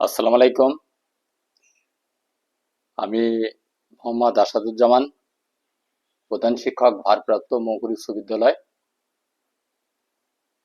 আসসালামু আলাইকুম। আমি মোহাম্মদ আসাদুজ্জামান, প্রধান শিক্ষক, ভারপ্রাপ্ত মৌকুর বিশ্ববিদ্যালয়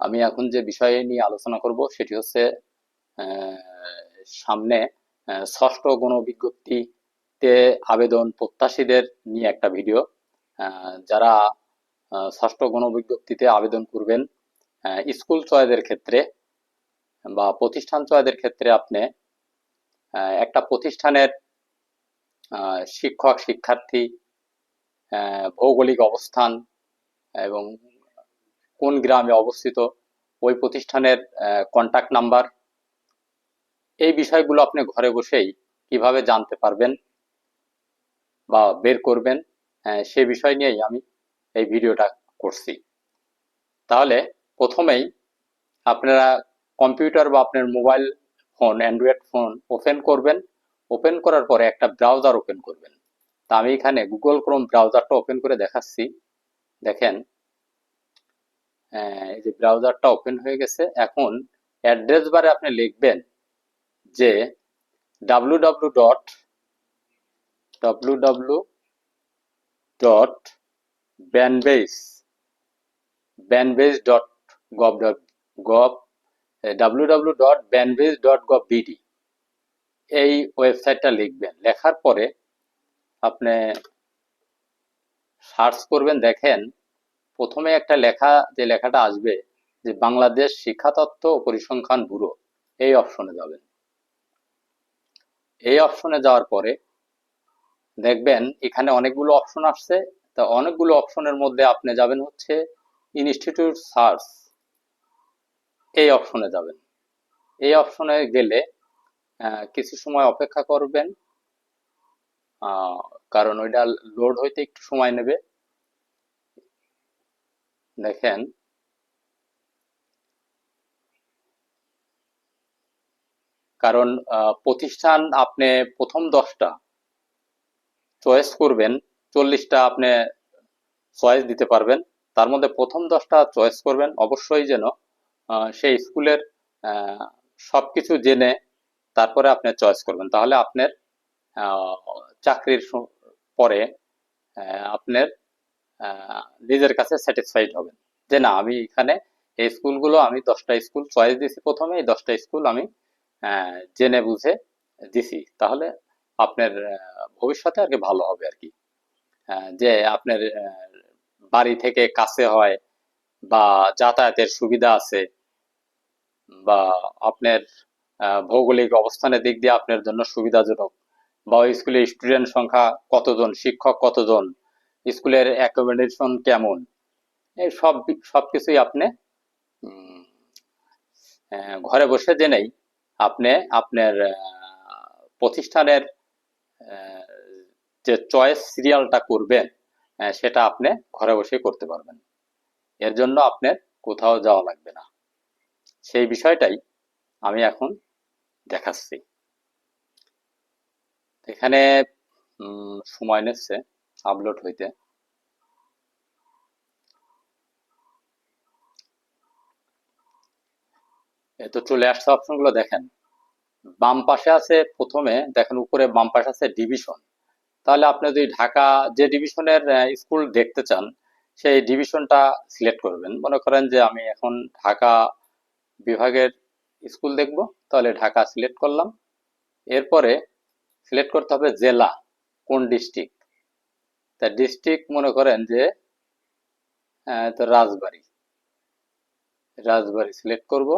আমি এখন যে বিষয় নিয়ে আলোচনা করব সেটি হচ্ছে সামনে ষষ্ঠ গণবিজ্ঞপ্তিতে আবেদন প্রত্যাশীদের নিয়ে একটা ভিডিও। যারা ষষ্ঠ গণবিজ্ঞপ্তিতে আবেদন করবেন স্কুল চয়েদের ক্ষেত্রে বা প্রতিষ্ঠান চয়েদের ক্ষেত্রে আপনি একটা প্রতিষ্ঠানের শিক্ষক, শিক্ষার্থী ভৌগোলিক অবস্থান এবং কোন গ্রামে অবস্থিত, ওই প্রতিষ্ঠানের কন্টাক্ট নাম্বার এই বিষয়গুলো আপনি ঘরে বসেই কীভাবে জানতে পারবেন বা বের করবেন সে বিষয় নিয়েই আমি এই ভিডিওটা করছি। তাহলে প্রথমেই আপনারা কম্পিউটার বা আপনার mobile phone, Android phone open করবেন। ওপেন করার পরে একটা ব্রাউজার ওপেন করবেন। তা আমি এখানে গুগল ক্রোম ব্রাউজারটা ওপেন করে দেখাচ্ছি। দেখেন এই যে ব্রাউজারটা ওপেন হয়ে গেছে। এখন অ্যাড্রেস বারে আপনি লিখবেন যে W W dot W W dot BANBEIS BANBEIS dot gov dot gov BD এই ওয়েবসাইটটা লিখবেন। লেখার পরে আপনি সার্চ করবেন, দেখেন, প্রথমে একটা লেখা, যে লেখাটা আসবে, যে বাংলাদেশ শিক্ষা তত্ত্ব ও পরিসংখ্যান ব্যুরো, এই অপশনে যাবেন। এই অপশনে যাওয়ার পরে দেখবেন, এখানে অনেকগুলো অপশন আসছে। তা অনেকগুলো অপশনের মধ্যে আপনি যাবেন হচ্ছে ইনস্টিটিউট সার্চ এই অপশনে যাবেন। এই অপশনে গেলে কিছু সময় অপেক্ষা করবেন। কারণ ওইটা লোড হইতে একটু সময় নেবে। দেখেন। কারণ প্রতিষ্ঠান আপনি প্রথম দশটা চয়েস করবেন, চল্লিশটা আপনি চয়েস দিতে পারবেন। তার মধ্যে প্রথম দশটা চয়েস করবেন, অবশ্যই যেন সেই স্কুলের সবকিছু জেনে তারপরে আপনি চয়েস করবেন। তাহলে আপনার চাকরির পরে আপনার নিজের কাছে স্যাটিসফাইড হবেন। যে না, আমি এখানে এই স্কুলগুলো আমি দশটা স্কুল চয়েস দিছি প্রথমে, এই দশটা স্কুল আমি জেনে বুঝে দিছি। তাহলে আপনার ভবিষ্যতে আর কি ভালো হবে আর কি। যে আপনার বাড়ি থেকে কাছে হয় বা যাতায়াতের সুবিধা আছে বা আপনার ভৌগোলিক অবস্থানের দিক দিয়ে আপনার জন্য সুবিধাজনক। বা ওই স্কুলের স্টুডেন্ট সংখ্যা কতজন, শিক্ষক কতজন স্কুলের অ্যাকোমোডেশন কেমন, এই সব বি- সবকিছুই আপনি ঘরে বসে জেনেই আপনি আপনার প্রতিষ্ঠানের যে চয়েস সিরিয়ালটা করবেন সেটা আপনি ঘরে বসে করতে পারবেন। এর জন্য আপনার কোথাও যাওয়া লাগবে না। সেই বিষয়টাই আমি এখন দেখাচ্ছি। এখানে সময় নিচ্ছে আপলোড হইতে। এ তো চলে আসছে অপশনগুলো দেখেন। বাম পাশে আছে প্রথমে, দেখেন উপরে বাম পাশে আছে ডিভিশন তাহলে আপনি যদি ঢাকা, যে ডিভিশনের স্কুল দেখতে চান, সেই ডিভিশনটা সিলেক্ট করবেন। মনে করেন যে আমি এখন ঢাকা বিভাগের স্কুল দেখব, তাহলে ঢাকা সিলেক্ট করলাম। এরপরে সিলেক্ট করতে হবে জেলা, কোন ডিস্ট্রিক্ট? তা ডিস্ট্রিক্ট মনে করেন যে তো রাজবাড়ী। রাজবাড়ী সিলেক্ট করব।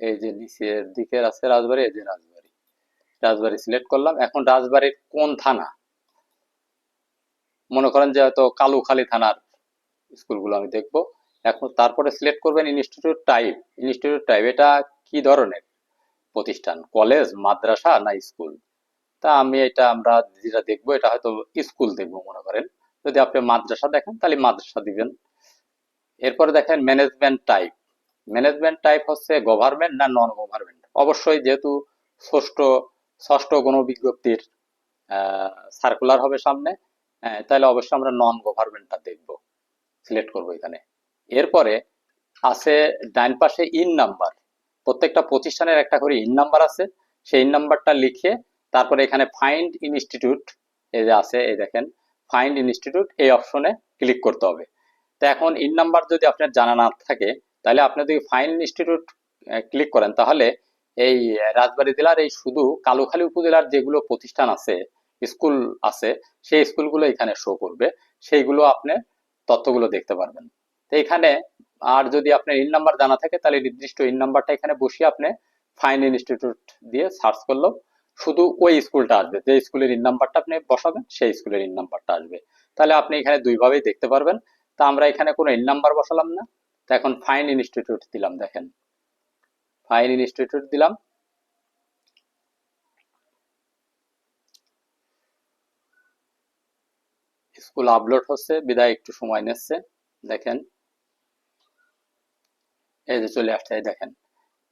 এই যে নিচের দিকে আছে রাজবাড়ি, এই যে রাজবাড়ি। রাজবাড়ি সিলেক্ট করলাম। এখন রাজবাড়ির কোন থানা? মনে করেন যে হয়তো কালুখালী থানার স্কুলগুলো আমি দেখব। এখন তারপরে সিলেক্ট করবেন ইনস্টিটিউট টাইপ ইনস্টিটিউট টাইপ এটা কি ধরনের? প্রতিষ্ঠান কলেজ মাদ্রাসা না স্কুল তা আমি এটা আমরা যেটা দেখব, এটা হয়তো স্কুল দেখব মনে করেন। যদি আপনি মাদ্রাসা দেখেন, তাহলে মাদ্রাসা দিবেন। এরপরে দেখেন ম্যানেজমেন্ট টাইপ ম্যানেজমেন্ট টাইপ হচ্ছে গভর্নমেন্ট না নন গভর্নমেন্ট অবশ্যই যেহেতু ষষ্ঠ ষষ্ঠ গণবিজ্ঞপ্তির সার্কুলার হবে সামনে তাহলে অবশ্যই আমরা নন গভর্নমেন্টটা দেখব। সিলেক্ট করব এখানে। এরপরে আছে ডাইন পাশে ইন নাম্বার প্রত্যেকটা প্রতিষ্ঠানের একটা করে ইন নাম্বার আছে। সেই ইন নাম্বারটা লিখে তারপরে এখানে ফাইন্ড ইনস্টিটিউট এই যে আছে, এই দেখেন ফাইন্ড ইনস্টিটিউট এই অপশনে ক্লিক করতে হবে। তো এখন ইন নাম্বার যদি আপনার জানা না থাকে, তাহলে আপনি যদি ফাইন্ড ইনস্টিটিউট ক্লিক করেন, তাহলে এই রাজবাড়ী জেলার এই শুধু কালুখালী উপজেলার যেগুলো প্রতিষ্ঠান আছে, স্কুল আছে, সেই স্কুলগুলো এখানে শো করবে। সেইগুলো আপনি তথ্যগুলো দেখতে পারবেন। তো এখানে আর যদি আপনার ইন নাম্বার জানা থাকে, তাহলে নির্দিষ্ট ইন নাম্বারটা এখানে বসিয়ে আপনি ফাইন ইনস্টিটিউট দিয়ে সার্চ করলেও শুধু ওই স্কুলটা আসবে। যে স্কুলের ইন নাম্বারটা আপনি বসাবেন, সেই স্কুলের ইন নাম্বারটা আসবে। তাহলে আপনি এখানে দুইভাবেই দেখতে পারবেন। তা আমরা এখানে কোনো ইন নাম্বার বসালাম না। তো এখন ফাইন ইনস্টিটিউট দিলাম, দেখেন। ফাইন ইনস্টিটিউট দিলাম। স্কুল আপলোড হচ্ছে, বিদায়, একটু সময় নিচ্ছে, দেখেন। এই যে চলে আসছে, এই দেখেন।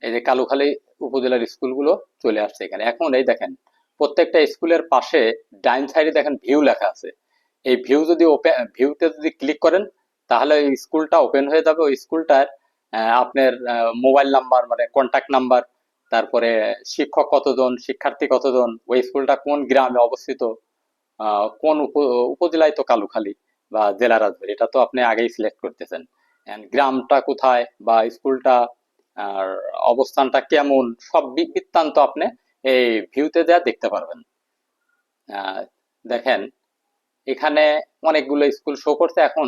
এই যে কালুখালী উপজেলার স্কুলগুলো চলে আসছে এখানে। এখন এই দেখেন, প্রত্যেকটা স্কুলের পাশে ডাইন সাইডে দেখেন ভিউ লেখা আছে। এই ভিউ যদি ওপেন ভিউতে যদি ক্লিক করেন, তাহলে ওই স্কুলটা ওপেন হয়ে যাবে। ওই স্কুলটার আপনার মোবাইল নাম্বার মানে কন্ট্যাক্ট নাম্বার, তারপরে শিক্ষক কতজন, শিক্ষার্থী কতজন, ওই স্কুলটা কোন গ্রামে অবস্থিত কোন উপ- উপজেলায় তো কালুখালী বা জেলা রাজবাড়ী এটা তো আপনি আগেই সিলেক্ট করতেছেন। গ্রামটা কোথায় বা স্কুলটা, আর অবস্থানটা কেমন, সব বৃত্তান্ত আপনি এই ভিউতে যা দেখতে পারবেন। দেখেন, এখানে অনেকগুলো স্কুল শো করছে। এখন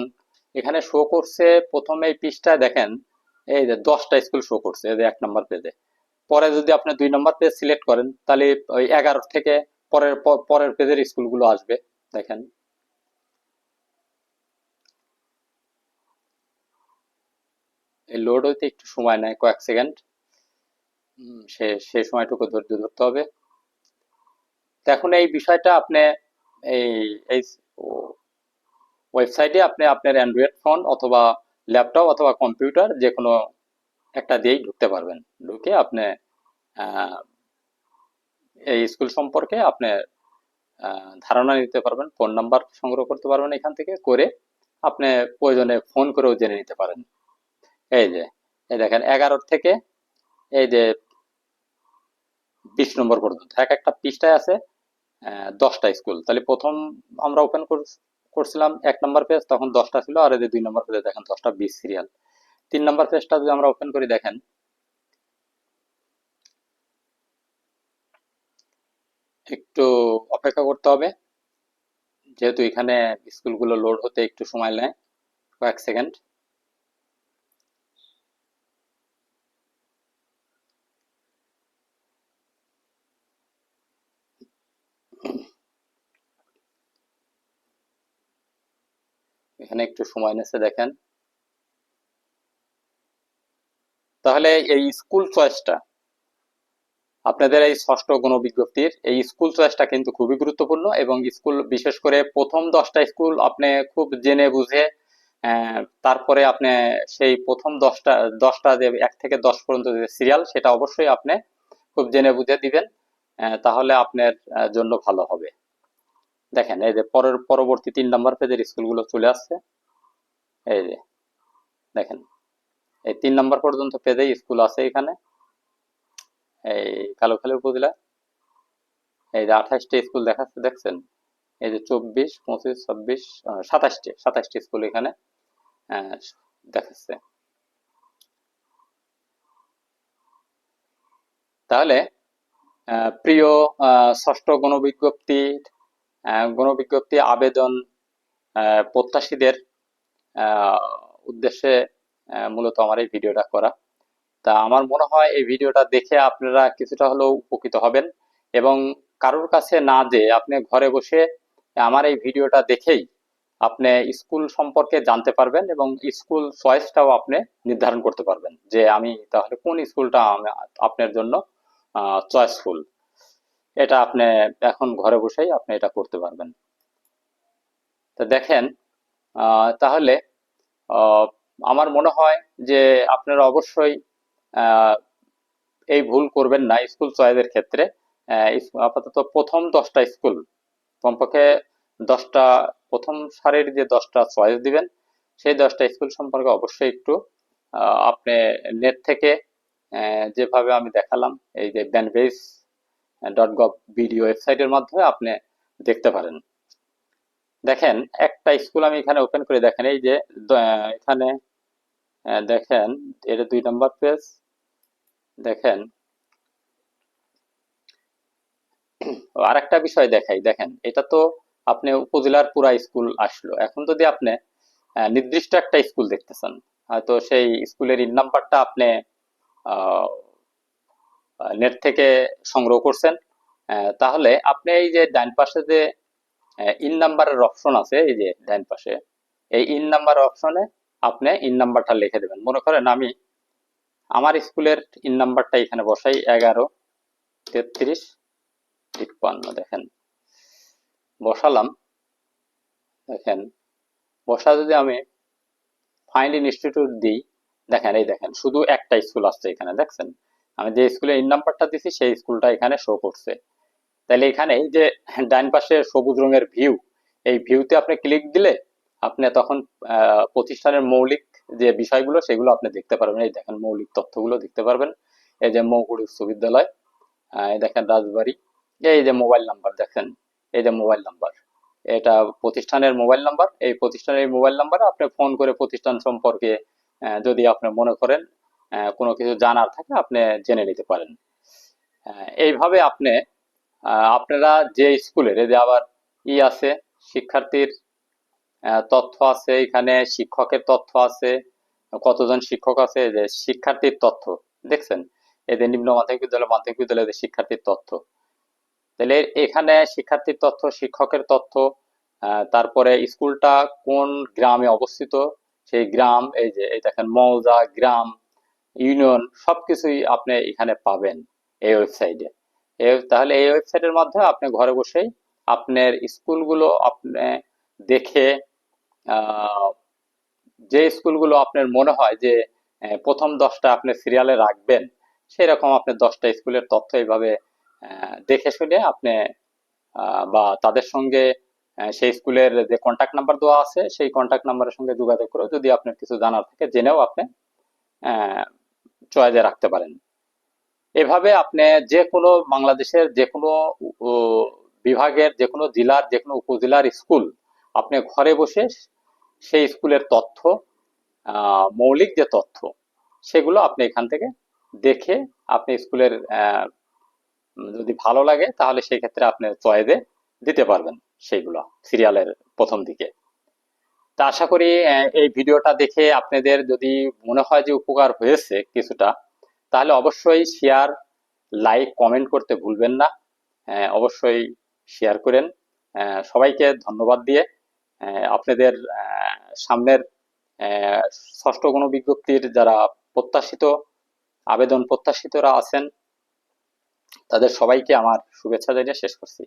এখানে শো করছে প্রথমে এই পৃষ্ঠায় দেখেন, এই যে দশটা স্কুল শো করছে, এই এক নম্বর পেজে পরে যদি আপনি দুই নম্বর পেজ সিলেক্ট করেন, তাহলে ওই এগারো থেকে পরের পরের পেজের স্কুলগুলো আসবে। দেখেন এই লোড হইতে একটু সময় নেয় কয়েক সেকেন্ড সে সেই সময়টুকু ধৈর্য ধরতে হবে। এখন এই বিষয়টা আপনি এই এই ওয়েবসাইটে আপনি আপনার অ্যান্ড্রয়েড ফোন অথবা ল্যাপটপ অথবা কম্পিউটার যে কোনো একটা দিয়েই ঢুকতে পারবেন। ঢুকে আপনি আহ, এই স্কুল সম্পর্কে আপনি আহ, ধারণা নিতে পারবেন ফোন নাম্বার সংগ্রহ করতে পারবেন এখান থেকে করে আপনি প্রয়োজনে ফোন করেও জেনে নিতে পারেন। এই যে, এই দেখেন এগারো থেকে এই যে বিশ নম্বর পর্যন্ত। এক একটা পৃষ্ঠায় আছে দশটা স্কুল। তাহলে প্রথম আমরা ওপেন করছিলাম এক নম্বর পেজ তখন দশটা ছিল, আর এই যে দুই নম্বর পেজে দেখেন দশটা বিশ সিরিয়াল তিন নম্বর পেজটা যদি আমরা ওপেন করি, দেখেন, একটু অপেক্ষা করতে হবে। যেহেতু এখানে স্কুলগুলো লোড হতে একটু সময় নেয়, কয়েক সেকেন্ড এখানে একটু সময় নিচ্ছে দেখেন। তাহলে এই স্কুল চয়েসটা আপনাদের এই ষষ্ঠ গণবিজ্ঞপ্তির এই স্কুল চয়েসটা কিন্তু খুবই গুরুত্বপূর্ণ এবং স্কুল বিশেষ করে প্রথম দশটা স্কুল আপনি খুব জেনে বুঝে তারপরে আপনি সেই প্রথম দশটা দশটা যে এক থেকে দশ পর্যন্ত যে সিরিয়াল সেটা অবশ্যই আপনি খুব জেনে বুঝে দিবেন তাহলে আপনার জন্য ভালো হবে। দেখেন এই যে পরের পরবর্তী তিন নম্বর পেজের স্কুলগুলো চলে আসছে। এই যে দেখেন এই তিন নম্বর পর্যন্ত পেজেই স্কুল আছে এখানে। এই কালুখালী উপজেলা। এই যে আঠাশটি স্কুল দেখাচ্ছে দেখছেন? এই যে চব্বিশ পঁচিশ ছাব্বিশ সাতাশটি সাতাশটি স্কুল এখানে দেখাচ্ছে। তাহলে প্রিয় ষষ্ঠ গণবিজ্ঞপ্তি আহ, গণবিজ্ঞপ্তি, আবেদন প্রত্যাশীদের উদ্দেশ্যে মূলত আমার এই ভিডিওটা করা। তা আমার মনে হয় এই ভিডিওটা দেখে আপনারা কিছুটা হলেও উপকৃত হবেন এবং কারোর কাছে না যে আপনি ঘরে বসে আমার এই ভিডিওটা দেখেই আপনি স্কুল সম্পর্কে জানতে পারবেন এবং স্কুল চয়েসটাও আপনি নির্ধারণ করতে পারবেন যে আমি তাহলে কোন স্কুলটা আপনার জন্য চয়েসফুল। এটা আপনি এখন ঘরে বসেই আপনি এটা করতে পারবেন। তো দেখেন তাহলে আমার মনে হয় যে আপনারা অবশ্যই এই ভুল করবেন না স্কুল চয়েসের ক্ষেত্রে। আপাতত প্রথম দশটা স্কুল, কমপক্ষে দশটা, প্রথম সারির যে দশটা চয়েস দিবেন, সেই দশটা স্কুল সম্পর্কে অবশ্যই একটু আপনি নেট থেকে যেভাবে আমি দেখালাম, এই যে ব্যানবেজ ডট গভ বিডি ওয়েবসাইটের মাধ্যমে আপনি দেখতে পারেন। দেখেন, একটা স্কুল আমি এখানে ওপেন করে দেখেন, এই যে এখানে দেখেন, এটা দুই নম্বর পেজ দেখেন। আর একটা বিষয় দেখাই, দেখেন, এটা তো আপনি উপজেলার পুরা স্কুল আসলো। এখন যদি আপনি নির্দিষ্ট একটা স্কুল দেখতেছেন, হয়তো সেই স্কুলের ইন নাম্বারটা আপনি নেট থেকে সংগ্রহ করছেন তাহলে আপনি এই যে ডান পাশে যে ইন নাম্বারের অপশন আছে, এই যে ডান পাশে, এই ইন নাম্বার অপশনে আপনি ইন নাম্বারটা লিখে দেবেন। মনে করেন আমি আমার স্কুলের ইন নাম্বারটা এখানে বসাই, এগারো, তেত্রিশ, তিপ্পান্ন, দেখেন। বসালাম, দেখেন। বসা যদি আমি ফাইন্ড ইনস্টিটিউট দিই, দেখেন, এই দেখেন, শুধু একটা স্কুল আসছে এখানে, দেখছেন? আমি যে স্কুলে ইন নাম্বারটা দিছি সেই স্কুলটা এখানে শো করছে। তাহলে এখানে যে ডান পাশে সবুজ রঙের ভিউ এই ভিউতে আপনি ক্লিক দিলে আপনি তখন প্রতিষ্ঠানের মৌলিক যে বিষয়গুলো সেগুলো আপনি দেখতে পারবেন। এই দেখেন মৌলিক তথ্যগুলো দেখতে পারবেন। এই যে মৌকুড়ি উচ্চ বিদ্যালয় আহ, এই দেখেন রাজবাড়ি এই যে মোবাইল নাম্বার দেখেন এই যে মোবাইল নাম্বার এটা প্রতিষ্ঠানের মোবাইল নাম্বার এই প্রতিষ্ঠানের মোবাইল নাম্বারে আপনি ফোন করে প্রতিষ্ঠান সম্পর্কে যদি আপনি মনে করেন কোনো কিছু জানার থাকে, আপনি জেনে নিতে পারেন। এইভাবে আপনি আপনারা যে স্কুলের যে আবার ই আছে, শিক্ষার্থীর তথ্য আছে, এখানে শিক্ষকের তথ্য আছে, কতজন শিক্ষক আছে যে শিক্ষার্থীর তথ্য, দেখছেন? এই যে নিম্ন মাধ্যমিক বিদ্যালয়, মাধ্যমিক বিদ্যালয়ের শিক্ষার্থীর তথ্য। তাহলে এখানে শিক্ষার্থীর তথ্য, শিক্ষকের তথ্য তারপরে স্কুলটা কোন গ্রামে অবস্থিত? সেই গ্রাম, এই যে, এই দেখেন, মৌজা গ্রাম ইউনিয়ন সবকিছুই আপনি এখানে পাবেন এই ওয়েবসাইটে তাহলে এই ওয়েবসাইটের মাধ্যমে আপনি ঘরে বসেই আপনার স্কুলগুলো আপনি দেখে যে স্কুলগুলো আপনার মনে হয় যে প্রথম দশটা আপনি সিরিয়ালে রাখবেন, সেরকম আপনি দশটা স্কুলের তথ্য এইভাবে দেখে শুনে আপনি বা তাদের সঙ্গে সেই স্কুলের যে কন্ট্যাক্ট নাম্বার দেওয়া আছে, সেই কন্ট্যাক্ট নাম্বারের সঙ্গে যোগাযোগ করে যদি আপনার কিছু জানার থাকে, জেনেও আপনি চয়েজে রাখতে পারেন। এভাবে আপনি যে কোনো বাংলাদেশের যে কোনো বিভাগের যে কোনো জেলার যে কোনো উপজেলার স্কুল, আপনি ঘরে বসে সেই স্কুলের তথ্য মৌলিক যে তথ্য, সেগুলো আপনি এখান থেকে দেখে আপনি স্কুলের যদি ভালো লাগে তাহলে সেই ক্ষেত্রে আপনি চয়েসে দিতে পারবেন সেইগুলো, সিরিয়ালের প্রথম দিকে। তা আশা করি এই ভিডিওটা দেখে আপনাদের যদি মনে হয় যে উপকার হয়েছে কিছুটা, তাহলে অবশ্যই শেয়ার লাইক কমেন্ট করতে ভুলবেন না। অবশ্যই শেয়ার করেন। সবাইকে ধন্যবাদ দিয়ে আপনাদের সামনের ষষ্ঠ গণবিজ্ঞপ্তির যারা প্রত্যাশিত, আবেদন প্রত্যাশিতরা আছেন, তাদের সবাইকে আমার শুভেচ্ছা জানিয়ে শেষ করছি।